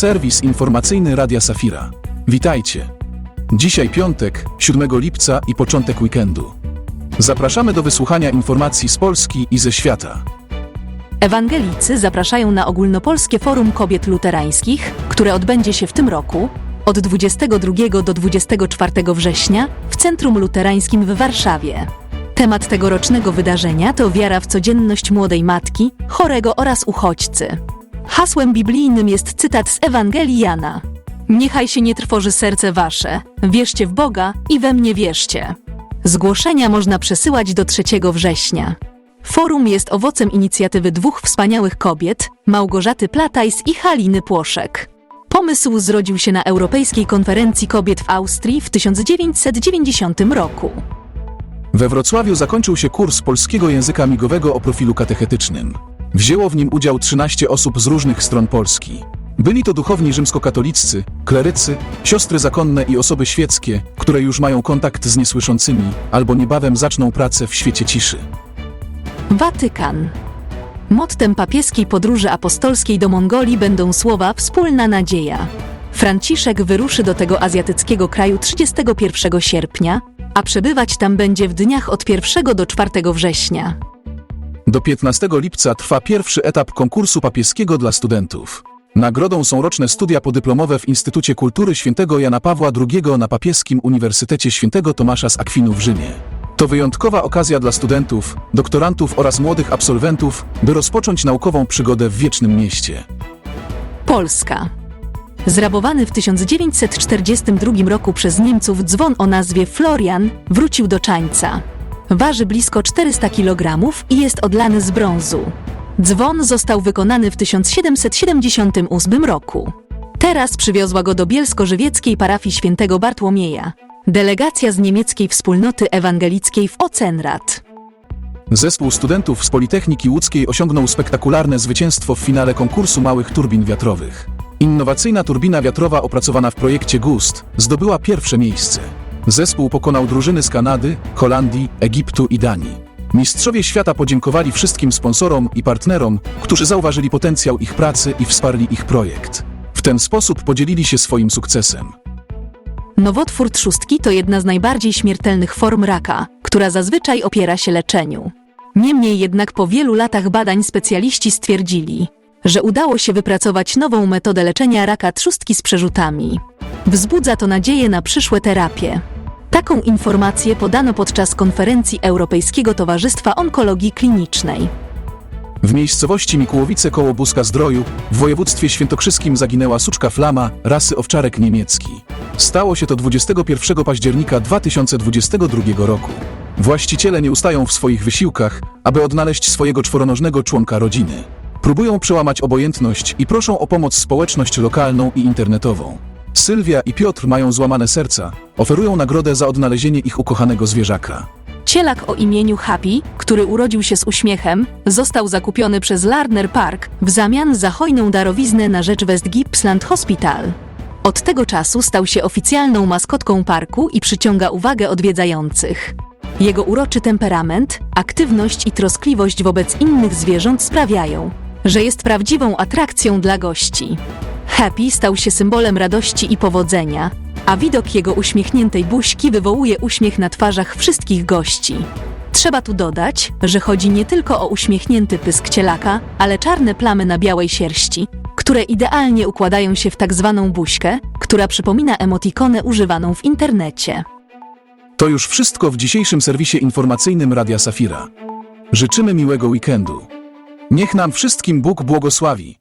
serwis informacyjny Radia Safira. Witajcie. Dzisiaj piątek, 7 lipca i początek weekendu. Zapraszamy do wysłuchania informacji z Polski i ze świata. Ewangelicy zapraszają na ogólnopolskie Forum Kobiet Luterańskich, które odbędzie się w tym roku od 22 do 24 września w Centrum Luterańskim w Warszawie. Temat tegorocznego wydarzenia to wiara w codzienność młodej matki, chorego oraz uchodźcy. Hasłem biblijnym jest cytat z Ewangelii Jana. Niechaj się nie trwoży serce wasze, wierzcie w Boga i we mnie wierzcie. Zgłoszenia można przesyłać do 3 września. Forum jest owocem inicjatywy dwóch wspaniałych kobiet, Małgorzaty Platajs i Haliny Płoszek. Pomysł zrodził się na Europejskiej Konferencji Kobiet w Austrii w 1990 roku. We Wrocławiu zakończył się kurs polskiego języka migowego o profilu katechetycznym. Wzięło w nim udział 13 osób z różnych stron Polski. Byli to duchowni rzymskokatoliccy, klerycy, siostry zakonne i osoby świeckie, które już mają kontakt z niesłyszącymi albo niebawem zaczną pracę w świecie ciszy. Watykan. Mottem papieskiej podróży apostolskiej do Mongolii będą słowa Wspólna nadzieja. Franciszek wyruszy do tego azjatyckiego kraju 31 sierpnia, a przebywać tam będzie w dniach od 1 do 4 września. Do 15 lipca trwa pierwszy etap konkursu papieskiego dla studentów. Nagrodą są roczne studia podyplomowe w Instytucie Kultury Świętego Jana Pawła II na Papieskim Uniwersytecie Świętego Tomasza z Akwinu w Rzymie. To wyjątkowa okazja dla studentów, doktorantów oraz młodych absolwentów, by rozpocząć naukową przygodę w wiecznym mieście. Polska. Zrabowany w 1942 roku przez Niemców dzwon o nazwie Florian wrócił do Czańca. Waży blisko 400 kg i jest odlany z brązu. Dzwon został wykonany w 1778 roku. Teraz przywiozła go do bielsko-żywieckiej parafii świętego Bartłomieja. Delegacja z niemieckiej wspólnoty ewangelickiej w Ocenrad. Zespół studentów z Politechniki Łódzkiej osiągnął spektakularne zwycięstwo w finale konkursu małych turbin wiatrowych. Innowacyjna turbina wiatrowa opracowana w projekcie GUST zdobyła pierwsze miejsce. Zespół pokonał drużyny z Kanady, Holandii, Egiptu i Danii. Mistrzowie świata podziękowali wszystkim sponsorom i partnerom, którzy zauważyli potencjał ich pracy i wsparli ich projekt. W ten sposób podzielili się swoim sukcesem. Nowotwór trzustki to jedna z najbardziej śmiertelnych form raka, która zazwyczaj opiera się leczeniu. Niemniej jednak po wielu latach badań specjaliści stwierdzili, że udało się wypracować nową metodę leczenia raka trzustki z przerzutami. Wzbudza to nadzieję na przyszłe terapie. Taką informację podano podczas konferencji Europejskiego Towarzystwa Onkologii Klinicznej. W miejscowości Mikułowice koło Buska Zdroju w województwie świętokrzyskim zaginęła suczka flama rasy owczarek niemiecki. Stało się to 21 października 2022 roku. Właściciele nie ustają w swoich wysiłkach, aby odnaleźć swojego czworonożnego członka rodziny. Próbują przełamać obojętność i proszą o pomoc społeczność lokalną i internetową. Sylwia i Piotr mają złamane serca, oferują nagrodę za odnalezienie ich ukochanego zwierzaka. Cielak o imieniu Happy, który urodził się z uśmiechem, został zakupiony przez Lardner Park w zamian za hojną darowiznę na rzecz West Gippsland Hospital. Od tego czasu stał się oficjalną maskotką parku i przyciąga uwagę odwiedzających. Jego uroczy temperament, aktywność i troskliwość wobec innych zwierząt sprawiają, że jest prawdziwą atrakcją dla gości. Happy stał się symbolem radości i powodzenia, a widok jego uśmiechniętej buźki wywołuje uśmiech na twarzach wszystkich gości. Trzeba tu dodać, że chodzi nie tylko o uśmiechnięty pysk cielaka, ale czarne plamy na białej sierści, które idealnie układają się w tak zwaną buźkę, która przypomina emotikonę używaną w internecie. To już wszystko w dzisiejszym serwisie informacyjnym Radia Safira. Życzymy miłego weekendu. Niech nam wszystkim Bóg błogosławi.